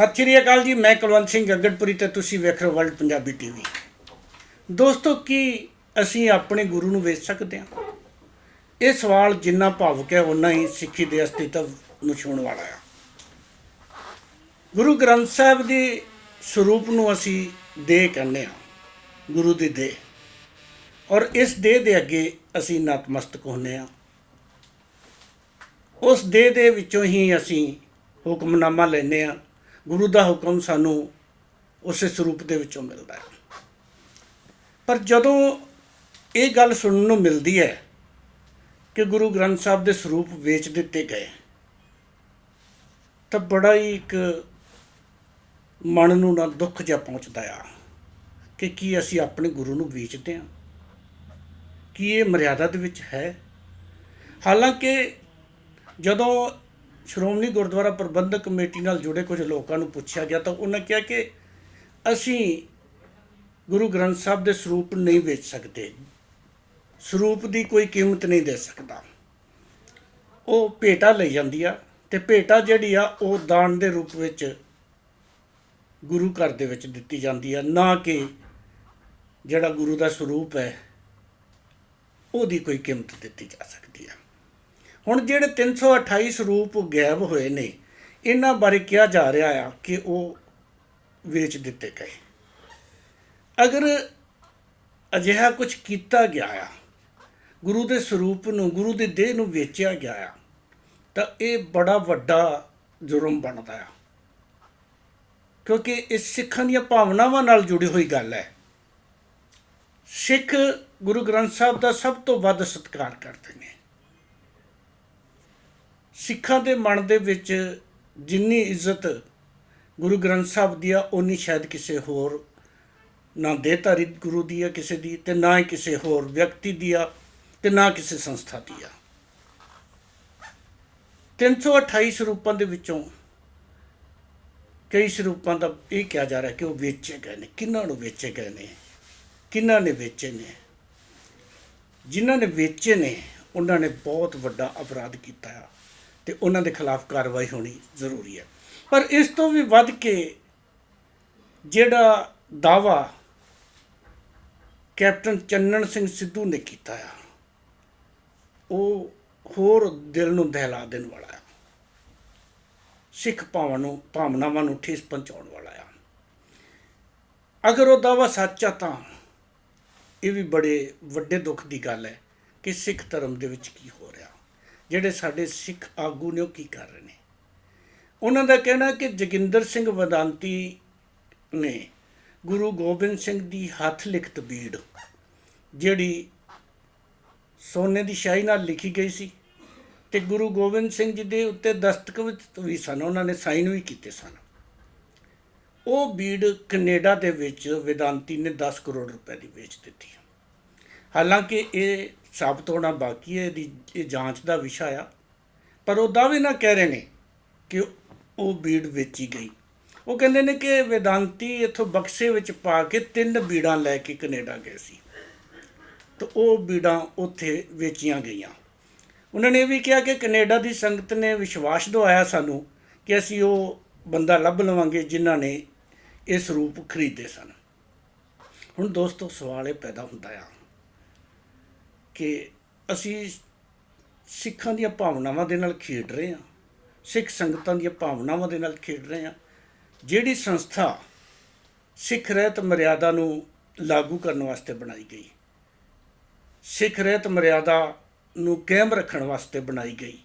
ਸਤਿ ਸ਼੍ਰੀ ਅਕਾਲ ਜੀ, ਮੈਂ ਕੁਲਵੰਤ ਸਿੰਘ ਗੱਗੜਪੁਰੀ ਤੇ ਤੁਸੀਂ ਵੇਖ ਰਹੇ ਹੋ ਵਰਲਡ ਪੰਜਾਬੀ ਟੀਵੀ। ਦੋਸਤੋ, ਕੀ ਅਸੀਂ ਆਪਣੇ ਗੁਰੂ ਨੂੰ ਵੇਚ ਸਕਦੇ ਹਾਂ? ਇਹ ਸਵਾਲ ਜਿੰਨਾ ਭਾਵੁਕ ਹੈ ਉਨਾ ਹੀ ਸਿੱਖੀ ਦੇ ਅਸਤਿਤਵ ਨੂੰ ਛੂਹਣ ਵਾਲਾ ਹੈ। ਗੁਰੂ ਗ੍ਰੰਥ ਸਾਹਿਬ ਦੇ ਸਰੂਪ ਨੂੰ ਅਸੀਂ ਦੇ ਕਹਿੰਦੇ ਹਾਂ, ਗੁਰੂ ਦੀ ਦੇ ਔਰ ਇਸ ਦੇ ਦੇ ਅੱਗੇ ਅਸੀਂ ਨਤਮਸਤਕ ਹੁੰਦੇ ਹਾਂ। ਉਸ ਦੇ ਦੇ ਵਿੱਚੋਂ ਹੀ ਅਸੀਂ ਹੁਕਮਨਾਮਾ ਲੈਂਦੇ ਹਾਂ। ਗੁਰੂ ਦਾ ਹੁਕਮ ਸਾਨੂੰ ਉਸੇ ਸਰੂਪ ਦੇ ਵਿੱਚੋਂ ਮਿਲਦਾ ਹੈ। ਪਰ ਜਦੋਂ ਇਹ ਗੱਲ ਸੁਣਨ ਨੂੰ ਮਿਲਦੀ ਹੈ ਕਿ ਗੁਰੂ ਗ੍ਰੰਥ ਸਾਹਿਬ ਦੇ ਸਰੂਪ ਵੇਚ ਦਿੱਤੇ ਗਏ, ਤਾਂ ਬੜਾ ਹੀ ਇੱਕ ਮਨ ਨੂੰ ਨਾ ਦੁੱਖ ਜਿਹਾ ਪਹੁੰਚਦਾ ਆ ਕਿ ਕੀ ਅਸੀਂ ਆਪਣੇ ਗੁਰੂ ਨੂੰ ਵੇਚਦੇ ਹਾਂ? ਕੀ ਇਹ ਮਰਿਆਦਾ ਦੇ ਵਿੱਚ ਹੈ? ਹਾਲਾਂਕਿ ਜਦੋਂ ਸ਼੍ਰੋਮਣੀ ਗੁਰਦੁਆਰਾ ਪ੍ਰਬੰਧਕ ਕਮੇਟੀ ਨਾਲ ਜੁੜੇ ਕੁਝ ਲੋਕਾਂ ਨੂੰ ਪੁੱਛਿਆ ਗਿਆ ਤਾਂ ਉਹਨਾਂ ਕਿਹਾ ਕਿ ਅਸੀਂ ਗੁਰੂ ਗ੍ਰੰਥ ਸਾਹਿਬ ਦੇ ਸਰੂਪ ਨਹੀਂ ਵੇਚ ਸਕਦੇ। ਸਰੂਪ ਦੀ ਕੋਈ ਕੀਮਤ ਨਹੀਂ ਦੇ ਸਕਦਾ। ਉਹ ਭੇਟਾ ਲਈ ਜਾਂਦੀ ਆ ਤੇ ਭੇਟਾ ਜਿਹੜੀ ਆ, ਉਹ ਦਾਨ ਦੇ ਰੂਪ ਵਿੱਚ ਗੁਰੂ ਘਰ ਦੇ ਵਿੱਚ ਦਿੱਤੀ ਜਾਂਦੀ ਆ, ਨਾ ਕਿ ਜਿਹੜਾ ਗੁਰੂ ਦਾ ਸਰੂਪ ਹੈ, ਉਹਦੀ ਕੋਈ ਕੀਮਤ ਦਿੱਤੀ ਜਾ ਸਕਦੀ ਆ। ਹੁਣ ਜਿਹੜੇ 328 ਸਰੂਪ ਗਾਇਬ ਹੋਏ ਨੇ, ਇਹਨਾਂ ਬਾਰੇ ਕਿਹਾ ਜਾ ਰਿਹਾ ਆ ਕਿ ਉਹ ਵੇਚ ਦਿੱਤੇ ਗਏ। ਅਗਰ ਅਜਿਹਾ ਕੁਝ ਕੀਤਾ ਗਿਆ ਆ, ਗੁਰੂ ਦੇ ਸਰੂਪ ਨੂੰ, ਗੁਰੂ ਦੇ ਦੇਹ ਨੂੰ ਵੇਚਿਆ ਗਿਆ ਆ, ਤਾਂ ਇਹ ਬੜਾ ਵੱਡਾ ਜੁਰਮ ਬਣਦਾ ਆ। ਕਿਉਂਕਿ ਇਹ ਸਿੱਖਾਂ ਦੀਆਂ ਭਾਵਨਾਵਾਂ ਨਾਲ ਜੁੜੀ ਹੋਈ ਗੱਲ ਹੈ। ਸਿੱਖ ਗੁਰੂ ਗ੍ਰੰਥ ਸਾਹਿਬ ਦਾ ਸਭ ਤੋਂ ਵੱਧ ਸਤਿਕਾਰ ਕਰਦੇ ਨੇ। ਸਿੱਖਾਂ ਦੇ ਮਨ ਦੇ ਵਿੱਚ ਜਿੰਨੀ ਇੱਜ਼ਤ ਗੁਰੂ ਗ੍ਰੰਥ ਸਾਹਿਬ ਦੀ ਆ ਉਨੀ ਸ਼ਾਇਦ ਕਿਸੇ ਹੋਰ, ਨਾ ਦੇਹਧਾਰੀ ਗੁਰੂ ਦੀ ਆ ਕਿਸੇ ਦੀ ਤੇ ਨਾ ਹੀ ਕਿਸੇ ਹੋਰ ਵਿਅਕਤੀ ਦੀ ਆ ਤੇ ਨਾ ਕਿਸੇ ਸੰਸਥਾ ਦੀ ਆ। 328 ਸਰੂਪਾਂ ਦੇ ਵਿੱਚੋਂ ਕਈ ਸਰੂਪਾਂ ਦਾ ਇਹ ਕਿਹਾ ਜਾ ਰਿਹਾ ਕਿ ਉਹ ਵੇਚੇ ਗਏ ਨੇ। ਕਿਹਨਾਂ ਨੂੰ ਵੇਚੇ ਗਏ ਨੇ? ਕਿਹਨਾਂ ਨੇ ਵੇਚੇ ਨੇ? ਜਿਨ੍ਹਾਂ ਨੇ ਵੇਚੇ ਨੇ, ਉਹਨਾਂ ਨੇ ਬਹੁਤ ਵੱਡਾ ਅਪਰਾਧ ਕੀਤਾ ਆ। ਤੇ ਉਹਨਾਂ ਦੇ ਖਿਲਾਫ ਕਾਰਵਾਈ ਹੋਣੀ ਜ਼ਰੂਰੀ ਹੈ। ਪਰ ਇਸ ਤੋਂ ਵੀ ਵੱਧ ਕੇ ਜਿਹੜਾ ਦਾਵਾ ਕੈਪਟਨ ਚੰਨਣ ਸਿੰਘ ਸਿੱਧੂ ਨੇ ਕੀਤਾ ਆ, ਉਹ ਹੋਰ ਦਿਲ ਨੂੰ ਦਹਿਲਾ ਦੇਣ ਵਾਲਾ ਆ। ਸਿੱਖ ਭਾਵਾਂ ਨੂੰ, ਭਾਵਨਾਵਾਂ ਨੂੰ ਠੇਸ ਪਹੁੰਚਾਉਣ ਵਾਲਾ ਆ। ਅਗਰ ਉਹ ਦਾਵਾ ਸੱਚ ਆ ਤਾਂ ਇਹ ਵੀ ਬੜੇ ਵੱਡੇ ਦੁੱਖ ਦੀ ਗੱਲ ਹੈ ਕਿ ਸਿੱਖ ਧਰਮ ਦੇ ਵਿੱਚ ਕੀ ਹੋ ਜਿਹੜੇ ਸਾਡੇ ਸਿੱਖ ਆਗੂ ਨੇ ਉਹ ਕੀ ਕਰ ਰਹੇ ਨੇ? ਉਹਨਾਂ ਦਾ ਕਹਿਣਾ ਕਿ ਜੋਗਿੰਦਰ ਸਿੰਘ ਵਦਾਂਤੀ ਨੇ ਗੁਰੂ ਗੋਬਿੰਦ ਸਿੰਘ ਦੀ ਹੱਥ ਲਿਖਤ ਬੀੜ, ਜਿਹੜੀ ਸੋਨੇ ਦੀ ਸ਼ਾਹੀ ਨਾਲ ਲਿਖੀ ਗਈ ਸੀ ਤੇ ਗੁਰੂ ਗੋਬਿੰਦ ਸਿੰਘ ਜੀ ਦੇ ਉੱਤੇ ਦਸਤਖਤ ਵੀ ਸਨ, ਉਹਨਾਂ ਨੇ ਸਾਈਨ ਵੀ ਕੀਤੇ ਸਨ। ਉਹ ਬੀੜ ਕੈਨੇਡਾ ਦੇ ਵਿੱਚ ਵਿਦਾਂਤੀ ਨੇ 10 ਕਰੋੜ ਰੁਪਏ ਦੀ ਵੇਚ ਦਿੱਤੀ। ਹਾਲਾਂਕਿ ਇਹ ਸਾਬਤ ਹੋਣਾ ਬਾਕੀ ਹੈ ਇਹਦੀ, ਇਹ ਜਾਂਚ ਦਾ ਵਿਸ਼ਾ ਆ। ਪਰ ਉਹ ਦਾਅਵੇ ਨਾ ਕਹਿ ਰਹੇ ਨੇ ਕਿ ਉਹ ਬੀੜ ਵੇਚੀ ਗਈ। ਉਹ ਕਹਿੰਦੇ ਨੇ ਕਿ ਵੇਦਾਂਤੀ ਇਥੋਂ ਬਕਸੇ ਵਿੱਚ ਪਾ ਕੇ ਤਿੰਨ ਬੀੜਾਂ ਲੈ ਕੇ ਕੈਨੇਡਾ ਗਏ ਸੀ। ਤਾਂ ਉਹ ਬੀੜਾਂ ਉੱਥੇ ਵੇਚੀਆਂ ਗਈਆਂ। ਉਹਨਾਂ ਨੇ ਇਹ ਵੀ ਕਿਹਾ ਕਿ ਕੈਨੇਡਾ ਦੀ ਸੰਗਤ ਨੇ ਵਿਸ਼ਵਾਸ ਦਵਾਇਆ ਸਾਨੂੰ ਕਿ ਅਸੀਂ ਉਹ ਬੰਦਾ ਲੱਭ ਲਵਾਂਗੇ ਜਿਨ੍ਹਾਂ ਨੇ ਇਸ ਰੂਪ ਖਰੀਦੇ ਸਨ। ਹੁਣ ਦੋਸਤੋ ਸਵਾਲ ਇਹ ਪੈਦਾ ਹੁੰਦਾ ਆ ਕਿ ਅਸੀਂ ਸਿੱਖਾਂ ਦੀਆਂ ਭਾਵਨਾਵਾਂ ਦੇ ਨਾਲ ਖੇਡ ਰਹੇ ਹਾਂ। ਸਿੱਖ ਸੰਗਤਾਂ ਦੀਆਂ ਭਾਵਨਾਵਾਂ ਦੇ ਨਾਲ ਖੇਡ ਰਹੇ ਹਾਂ। ਜਿਹੜੀ ਸੰਸਥਾ ਸਿੱਖ ਰਹਿਤ ਮਰਿਆਦਾ ਨੂੰ ਲਾਗੂ ਕਰਨ ਵਾਸਤੇ ਬਣਾਈ ਗਈ, ਸਿੱਖ ਰਹਿਤ ਮਰਿਆਦਾ ਨੂੰ ਕਾਇਮ ਰੱਖਣ ਵਾਸਤੇ ਬਣਾਈ ਗਈ,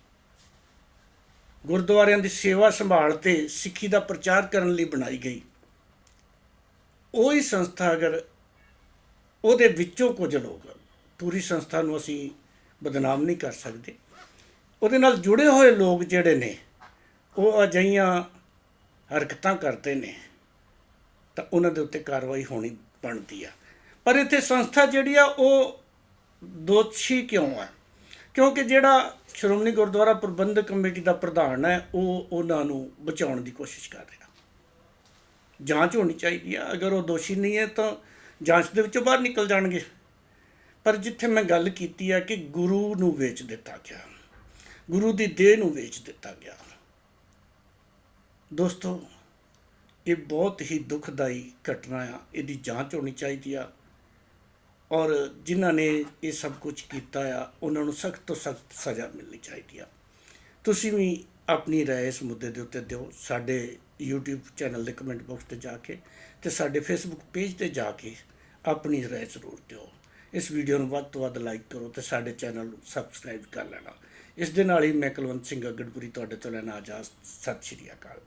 ਗੁਰਦੁਆਰਿਆਂ ਦੀ ਸੇਵਾ ਸੰਭਾਲ ਤੇ ਸਿੱਖੀ ਦਾ ਪ੍ਰਚਾਰ ਕਰਨ ਲਈ ਬਣਾਈ ਗਈ, ਉਹ ਹੀ ਸੰਸਥਾ ਅਗਰ ਉਹਦੇ ਵਿੱਚੋਂ ਕੁਝ ਲੋਕ ਪੂਰੀ ਸੰਸਥਾ ਨੂੰ ਅਸੀਂ ਬਦਨਾਮ ਨਹੀਂ ਕਰ ਸਕਦੇ। ਉਹਦੇ ਨਾਲ ਜੁੜੇ ਹੋਏ ਲੋਕ ਜਿਹੜੇ ਨੇ, ਉਹ ਅਜਈਆਂ ਹਰਕਤਾਂ ਕਰਦੇ ਨੇ, ਤਾਂ ਉਹਨਾਂ ਦੇ ਉੱਤੇ ਕਾਰਵਾਈ ਹੋਣੀ ਬਣਦੀ ਆ। ਪਰ ਇੱਥੇ ਸੰਸਥਾ ਜਿਹੜੀ ਆ, ਉਹ ਦੋਸ਼ੀ ਕਿਉਂ ਆ? ਕਿਉਂਕਿ ਜਿਹੜਾ ਸ਼੍ਰੋਮਣੀ ਗੁਰਦੁਆਰਾ ਪ੍ਰਬੰਧਕ ਕਮੇਟੀ ਦਾ ਪ੍ਰਧਾਨ ਹੈ, ਉਹ ਉਹਨਾਂ ਨੂੰ ਬਚਾਉਣ ਦੀ ਕੋਸ਼ਿਸ਼ ਕਰ ਰਿਹਾ। ਜਾਂਚ ਹੋਣੀ ਚਾਹੀਦੀ ਆ। ਅਗਰ ਉਹ ਦੋਸ਼ੀ ਨਹੀਂ ਹੈ, ਤਾਂ ਜਾਂਚ ਦੇ ਵਿੱਚੋਂ ਬਾਹਰ ਨਿਕਲ ਜਾਣਗੇ। ਪਰ ਜਿੱਥੇ ਮੈਂ ਗੱਲ ਕੀਤੀ ਆ ਕਿ ਗੁਰੂ ਨੂੰ ਵੇਚ ਦਿੱਤਾ ਗਿਆ ਗੁਰੂ ਦੀ ਦੇਹ ਨੂੰ ਵੇਚ ਦਿੱਤਾ ਗਿਆ ਦੋਸਤੋ ਇਹ ਬਹੁਤ ਹੀ ਦੁਖਦਾਈ ਘਟਨਾ ਆ ਇਹਦੀ ਜਾਂਚ ਹੋਣੀ ਚਾਹੀਦੀ ਆ ਔਰ ਜਿਨ੍ਹਾਂ ਨੇ ਇਹ ਸਭ ਕੁਝ ਕੀਤਾ ਆ ਉਹਨਾਂ ਨੂੰ ਸਖਤ ਤੋਂ ਸਖਤ ਸਜ਼ਾ ਮਿਲਣੀ ਚਾਹੀਦੀ ਆ ਤੁਸੀਂ ਵੀ ਆਪਣੀ رائے ਇਸ ਮੁੱਦੇ ਦੇ ਉੱਤੇ ਦਿਓ ਸਾਡੇ YouTube ਚੈਨਲ ਦੇ ਕਮੈਂਟ ਬਾਕਸ ਤੇ ਜਾ ਕੇ ਤੇ ਸਾਡੇ Facebook ਪੇਜ ਤੇ ਜਾ ਕੇ ਆਪਣੀ رائے ਜ਼ਰੂਰ ਦਿਓ ਇਸ ਵੀਡੀਓ ਨੂੰ ਵੱਧ ਤੋਂ ਵੱਧ ਲਾਈਕ ਕਰੋ ਤੇ ਸਾਡੇ ਚੈਨਲ ਨੂੰ ਸਬਸਕ੍ਰਾਈਬ ਕਰ ਲੈਣਾ। ਇਸ ਦੇ ਨਾਲ ਹੀ ਮੈਂ ਕੁਲਵੰਤ ਸਿੰਘ ਅਗੜਪੁਰੀ ਤੁਹਾਡੇ ਤੋਂ ਲੈਣਾ ਇਜਾਜ਼ਤ ਸਤਿ ਸ਼੍ਰੀ ਅਕਾਲ।